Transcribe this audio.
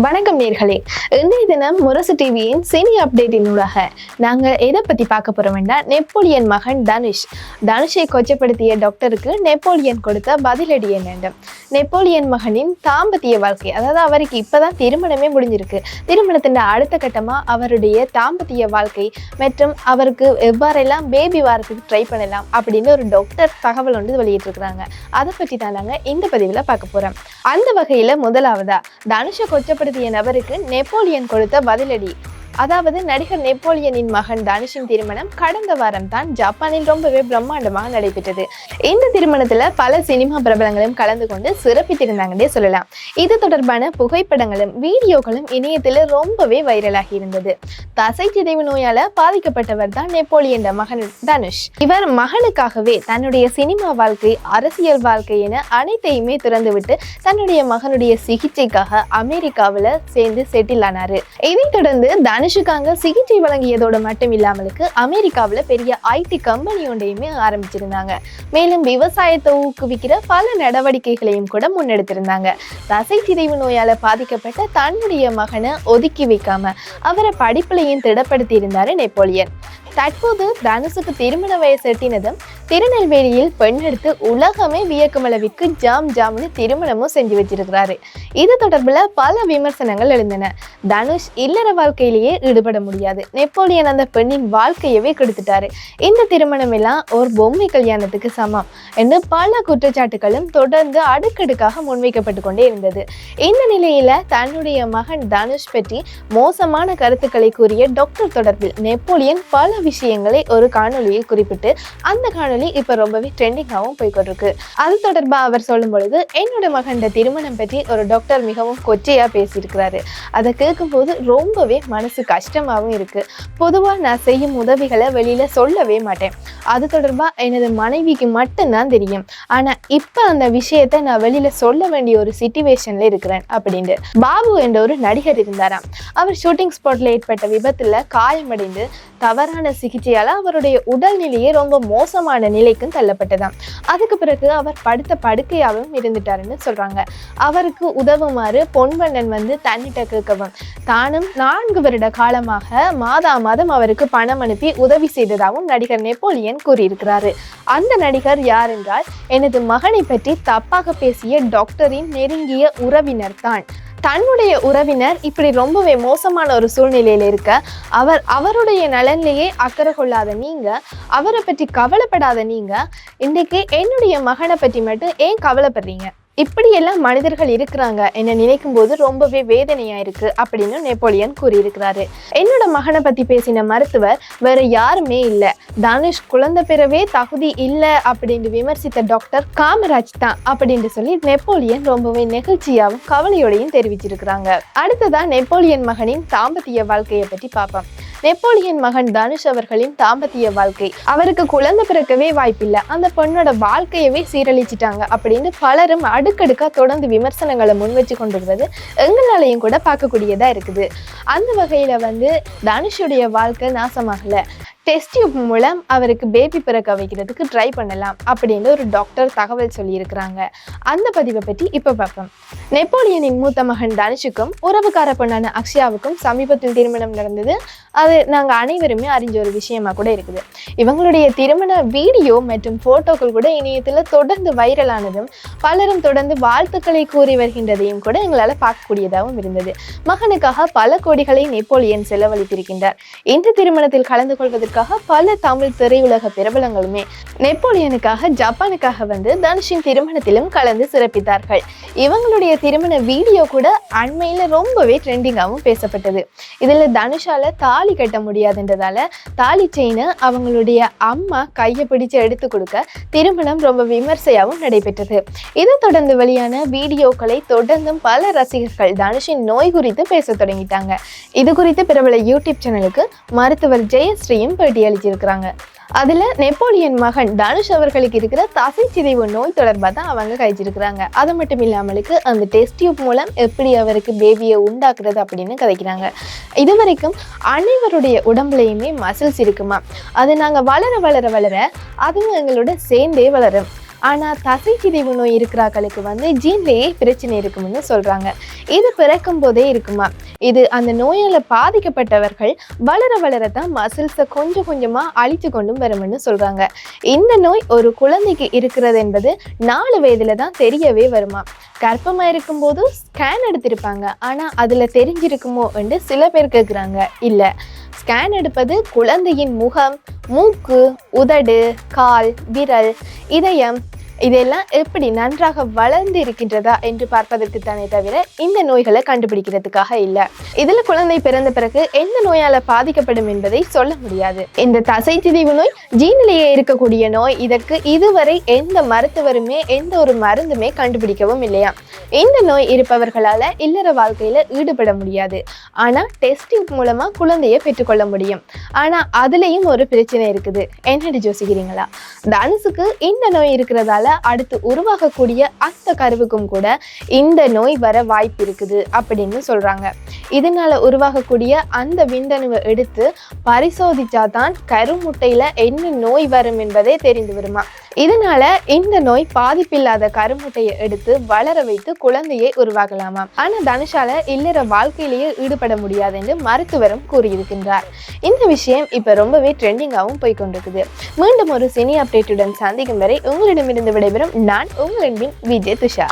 வணக்கம் நேர்களே. இன்றைய தினம் முரசு டிவியின் சினி அப்டேட்டினூடாக நாங்கள் எதை பற்றி பார்க்க போகிறோம்னா நெப்போலியன் மகன் தனுஷ். தனுஷை கொச்சப்படுத்திய டாக்டருக்கு நெப்போலியன் கொடுத்த பதிலடி என்னென்று நெப்போலியன் மகனின் தாம்பத்திய வாழ்க்கை அதாவது அவருக்கு இப்போதான் திருமணமே முடிஞ்சிருக்கு. திருமணத்தின் அடுத்த கட்டமாக அவருடைய தாம்பத்திய வாழ்க்கை மற்றும் அவருக்கு எவ்வாறெல்லாம் பேபி வாரத்துக்கு ட்ரை பண்ணலாம் அப்படின்னு ஒரு டாக்டர் தகவல் ஒன்று வெளியிட்டிருக்கிறாங்க. அதை பற்றி தான் நாங்கள் இந்த பதிவில் பார்க்க போகிறோம் அந்த வகையில் முதலாவதா தனுஷை கொச்சப்படுத்திய நபருக்கு நெப்போலியன் கொடுத்த பதிலடி அதாவது நடிகர் நெப்போலியனின் மகன் தனுஷின் திருமணம் கடந்த வாரம் தான் ஜப்பானில் ரொம்பவே பிரம்மாண்டமாக நடைபெற்றது. இந்த திருமணத்துல பல சினிமா பிரபலங்களும் கலந்து கொண்டு சிறப்பித்திருந்தாங்கன்னே சொல்லலாம். இது தொடர்பான புகைப்படங்களும் வீடியோக்களும் இணையத்துல ரொம்பவே வைரலாகி இருந்தது. தசை சிதைவு நோயால பாதிக்கப்பட்டவர் தான் நெப்போலியன் மகன் தனுஷ். இவர் மகனுக்காகவே தன்னுடைய சினிமா வாழ்க்கை அரசியல் வாழ்க்கை என அனைத்தையுமே திறந்துவிட்டு தன்னுடைய மகனுடைய சிகிச்சைக்காக அமெரிக்காவில் சேர்ந்து செட்டில் ஆனாரு. இதைத் தொடர்ந்து தனுஷுக்காக சிகிச்சை வழங்கியதோடு மட்டும் இல்லாமலுக்கு அமெரிக்காவில் பெரிய ஐடி கம்பெனி ஒன்றையுமே ஆரம்பிச்சிருந்தாங்க. மேலும் விவசாயத்தை ஊக்குவிக்கிற பல நடவடிக்கைகளையும் கூட முன்னெடுத்திருந்தாங்க. தசை சிதைவு நோயால் பாதிக்கப்பட்ட தன்னுடைய மகனை ஒதுக்கி வைக்காம அவரை படிப்புலையும் திடப்படுத்தி இருந்தார் நெப்போலியன். தற்போது தனுஷுக்கு திருமண வயசு எட்டினதும் திருநெல்வேலியில் பெண் எடுத்து உலகமே வியக்கும் அளவிற்கு ஜாம் ஜாம்னு திருமணமும் செஞ்சு வச்சிருக்கிறாரு. இது தொடர்பில் பல விமர்சனங்கள் எழுந்தன. தனுஷ் இல்லற வாழ்க்கையிலேயே ஈடுபட முடியாது. நெப்போலியன் அந்த பெண்ணின் வாழ்க்கையவே கெடுத்துட்டாரு. இந்த திருமணம் எல்லாம் ஒரு பொம்மை கல்யாணத்துக்கு சமம் என்று பல குற்றச்சாட்டுகளும் தொடர்ந்து அடுக்கடுக்காக முன்வைக்கப்பட்டு கொண்டே இருந்தது. இந்த நிலையில தன்னுடைய மகன் தனுஷ் பற்றி மோசமான கருத்துக்களை கூறிய டாக்டர் தொடர்பில் நெப்போலியன் பல விஷயங்களை ஒரு காணொலியில் குறிப்பிட்டு அந்த காணொளி இப்போ ரொம்பவே ட்ரெண்டிங்காகவும் போய்கொண்டிருக்கு அது தொடர்பாக அவர் சொல்லும் பொழுது என்னோட மகன் திருமணம் பற்றி ஒரு டாக்டர் மிகவும் கொச்சையாக பேசியிருக்கிறாரு. அதை கேட்கும்போது ரொம்பவே மனசு கஷ்டமாகவும் இருக்கு. பொதுவாக நான் செய்யும் உதவிகளை வெளியில சொல்லவே மாட்டேன். அது தொடர்பாக எனது மனைவிக்கு மட்டும்தான் தெரியும். ஆனால் இப்போ அந்த விஷயத்தை நான் வெளியில சொல்ல வேண்டிய ஒரு சுச்சுவேஷன்ல இருக்கிறேன் அப்படின்ட்டு. பாபு என்ற ஒரு நடிகர் இருந்தாராம். அவர் ஷூட்டிங் ஸ்பாட்ல ஏற்பட்ட விபத்தில் காயமடைந்து தவறான சிகிச்சையால் அவருடைய உடல்நிலையே ரொம்ப மோசமான நிலைக்கும் தள்ளப்பட்டதாம். அதுக்கு பிறகு அவர் படுத்த படுக்கையாகவும் இருந்துட்டாருன்னு சொல்கிறாங்க அவருக்கு உதவுமாறு பொன்வண்ணன் வந்து தன்னிட்ட கேட்கவும் தானும் நான்கு வருட காலமாக மாதா மாதம் அவருக்கு பணம் அனுப்பி உதவி செய்ததாகவும் நடிகர் நெப்போலியன் கூறியிருக்கிறாரு. அந்த நடிகர் யார் என்றால் எனது மகனை பற்றி தப்பாக பேசிய டாக்டரின் நெருங்கிய உறவினர் தான் தன்னுடைய உறவினர் இப்படி ரொம்பவே மோசமான ஒரு சூழ்நிலையில இருக்க அவர் அவருடைய நலன்லேயே அக்கறை கொள்ளாத நீங்க அவரை பற்றி கவலைப்படாத நீங்க இன்றைக்கு என்னுடைய மகனை பற்றி மட்டும் ஏன் கவலைப்படுறீங்க? இப்படியெல்லாம் மனிதர்கள் இருக்கிறாங்க. என்ன நினைக்கும் போது ரொம்பவே வேதனையா இருக்கு அப்படின்னு நெப்போலியன் கூறியிருக்கிறாரு. என்னோட மகனை பத்தி பேசின மருத்துவர் வேற யாருமே இல்லை. தனுஷ் குழந்தை பெறவே தகுதி இல்லை அப்படின்னு விமர்சித்த டாக்டர் காமராஜ் தான் அப்படின்னு சொல்லி நெப்போலியன் ரொம்பவே நெகிழ்ச்சியாகவும் கவலையோடையும் தெரிவிச்சிருக்கிறாங்க. அடுத்ததான் நெப்போலியன் மகனின் தாம்பத்திய வாழ்க்கையை பற்றி பார்ப்போம். நெப்போலியன் மகன் தனுஷ் அவர்களின் தாம்பத்திய வாழ்க்கை. அவருக்கு குழந்தை பிறக்கவே வாய்ப்பில்லை. அந்த பொண்ணோட வாழ்க்கையவே சீரழிச்சிட்டாங்க அப்படின்னு பலரும் அடுக்கடுக்கா தொடர்ந்து விமர்சனங்களை முன் வச்சு கொண்டிருக்கிறது எங்களாலையும் கூட பார்க்கக்கூடியதா இருக்குது. அந்த வகையில வந்து தனுஷுடைய வாழ்க்கை நாசமாகல. டெஸ்ட் டியூப் மூலம் அவருக்கு பேபி பிறக்க வைக்கிறதுக்கு ட்ரை பண்ணலாம் அப்படின்னு ஒரு டாக்டர் தகவல் சொல்லியிருக்கிறாங்க. அந்த பதிவை பற்றி இப்போ பார்ப்போம். நெப்போலியனின் மூத்த மகன் தனுஷுக்கும் உறவுக்கார பொண்ணான அக்ஷயாவுக்கும் சமீபத்தில் திருமணம் நடந்தது. அது நாங்கள் அனைவருமே அறிஞ்ச ஒரு விஷயமா கூட இருக்குது. இவங்களுடைய திருமண வீடியோ மற்றும் ஃபோட்டோக்கள் கூட இணையத்தில் தொடர்ந்து வைரலானதும் பலரும் தொடர்ந்து வாழ்த்துக்களை கூறி வருகின்றதையும் கூட எங்களால் பார்க்கக்கூடியதாகவும் இருந்தது. மகனுக்காக பல கோடிகளை நெப்போலியன் செலவழித்திருக்கின்றார். இந்த திருமணத்தில் கலந்து கொள்வதற்கு கொள்வதற்காக பல தமிழ் திரையுலக பிரபலங்களுமே நெப்போலியனுக்காக ஜப்பானுக்காக வந்து தனுஷின் திருமணத்திலும் கலந்து சிறப்பித்தார்கள். இவங்களுடைய திருமண வீடியோ கூட அண்மையில் ரொம்பவே ட்ரெண்டிங்காகவும் பேசப்பட்டது. இதில் தனுஷால தாலி கட்ட முடியாதுன்றதால தாலி செயினை அவங்களுடைய அம்மா கையை பிடிச்சு எடுத்து கொடுக்க திருமணம் ரொம்ப விமர்சையாகவும் நடைபெற்றது. இதை தொடர்ந்து வெளியான வீடியோக்களை தொடர்ந்தும் பல ரசிகர்கள் தனுஷின் நோய் குறித்து பேச தொடங்கிட்டாங்க. இது குறித்து பிரபல யூடியூப் சேனலுக்கு மருத்துவர் ஜெயஸ்ரீயும் பேட்டி அளிச்சிருக்கிறாங்க அதில் நெப்போலியன் மகன் தனுஷ் அவர்களுக்கு இருக்கிற தசை சிதைவு நோய் தொடர்பாக தான் அவங்க கழிச்சிருக்கிறாங்க. அது மட்டும் இல்லாமலுக்கு அந்த டெஸ்ட் டியூப் மூலம் எப்படி அவருக்கு பேபியை உண்டாக்குறது அப்படின்னு கதைக்கிறாங்க. இது வரைக்கும் அனைவருடைய உடம்புலையுமே மசில்ஸ் இருக்குமா? அது நாங்கள் வளர வளர வளர அதுவும் எங்களோட சேர்ந்தே வளரும். ஆனால் தசை சிதைவு நோய் இருக்கிறாக்களுக்கு வந்து ஜீன்லேயே பிரச்சனை இருக்கும்னு சொல்கிறாங்க இது பிறக்கும் போதே இருக்குமா? இது அந்த நோயால் பாதிக்கப்பட்டவர்கள் வளர வளர தான் மசில்ஸை கொஞ்சம் கொஞ்சமாக அழித்து கொண்டும் வரும்னு சொல்கிறாங்க இந்த நோய் ஒரு குழந்தைக்கு இருக்கிறது என்பது நாலு வயதில் தான் தெரியவே வருமா? கர்ப்பமாக இருக்கும்போது ஸ்கேன் எடுத்திருப்பாங்க. ஆனால் அதில் தெரிஞ்சிருக்குமோ என்று சில பேர் கேட்குறாங்க இல்லை. ஸ்கேன் எடுப்பது குழந்தையின் முகம் மூக்கு உதடு கால் விரல் இதயம் இதெல்லாம் எப்படி நன்றாக வளர்ந்து இருக்கின்றதா என்று பார்ப்பதற்கு தானே தவிர இந்த நோய்களை கண்டுபிடிக்கிறதுக்காக இல்லை. இதுல குழந்தை பிறந்த பிறகு எந்த நோயால பாதிக்கப்படும் என்பதை சொல்ல முடியாது. இந்த தசை சிதைவு நோய் ஜீனிலேயே இருக்கக்கூடிய நோய். இதற்கு இதுவரை எந்த மருத்துவருமே எந்த ஒரு மருந்துமே கண்டுபிடிக்கவும் இல்லையா. இந்த நோய் இருப்பவர்களால் இல்லற வாழ்க்கையில் ஈடுபட முடியாது. ஆனால் டெஸ்டிங் மூலமாக குழந்தையை பெற்றுக்கொள்ள முடியும். ஆனால் அதுலேயும் ஒரு பிரச்சனை இருக்குது. என்னென்னு யோசிக்கிறீங்களா தனுசுக்கு இந்த நோய் இருக்கிறதால அடுத்து உருவாகக்கூடிய அந்த கருவுக்கும் கூட இந்த நோய் வர வாய்ப்பு இருக்குது அப்படின்னு சொல்கிறாங்க இதனால் உருவாகக்கூடிய அந்த விந்தணுவை எடுத்து பரிசோதிச்சா தான் கருமுட்டையில் என்ன நோய் வரும் என்பதே தெரிந்து வருமா? இதனால இந்த நோய் பாதிப்பில்லாத கருமுட்டையை எடுத்து வளர வைத்து குழந்தையை உருவாக்கலாமா ஆனா தனுஷால இல்லற வாழ்க்கையிலேயே ஈடுபட முடியாது என்று மருத்துவரும் கூறியிருக்கின்றார். இந்த விஷயம் இப்ப ரொம்பவே ட்ரெண்டிங்காகவும் போய் கொண்டிருக்குது. மீண்டும் ஒரு சினி அப்டேட்டுடன் சந்திக்கும் வரை உங்களிடமிருந்து விடைபெறும் நான் உங்களின் விஜய் துஷார்.